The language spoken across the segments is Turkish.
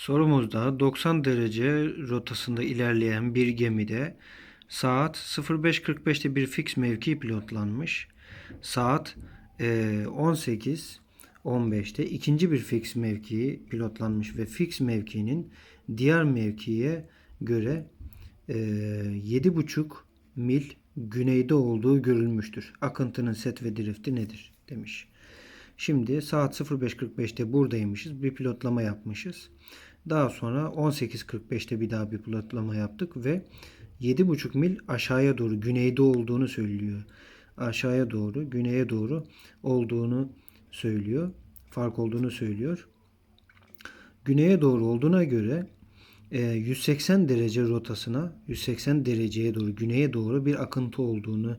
Sorumuzda 90 derece rotasında ilerleyen bir gemide saat 05.45'te bir fix mevki pilotlanmış. Saat eee, 18.15'te ikinci bir fix mevki pilotlanmış ve fix mevkinin diğer mevkiye göre eee 7,5 mil güneyde olduğu görülmüştür. Akıntının set ve drifti nedir demiş. Şimdi saat 05.45'te buradaymışız. Bir pilotlama yapmışız. Daha sonra 18.45'te bir daha bir pilotlama yaptık ve 7,5 mil aşağıya doğru güneyde olduğunu söylüyor. Aşağıya doğru, güneye doğru olduğunu söylüyor. Fark olduğunu söylüyor. Güneye doğru olduğuna göre e, 180 derece rotasına 180 dereceye doğru güneye doğru bir akıntı olduğunu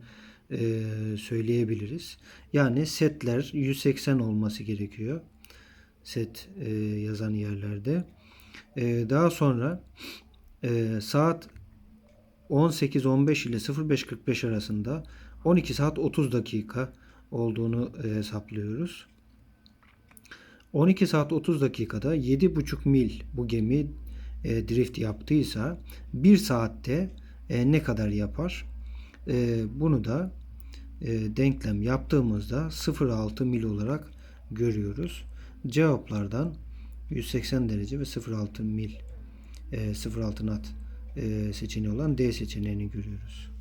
e, söyleyebiliriz. Yani setler 180 olması gerekiyor. Set e, yazan yerlerde. E, daha sonra e, saat 18.15 ile 05.45 arasında 12 saat 30 dakika olduğunu e, hesaplıyoruz. 12 saat 30 dakikada 7,5 mil bu gemi e, drift yaptıysa 1 saatte e, ne kadar yapar? E, bunu da e, denklem yaptığımızda 0,6 mil olarak görüyoruz. Cevaplardan 180 derece ve 0,6 mil e, 0,6 nat e, seçeneği olan D seçeneğini görüyoruz.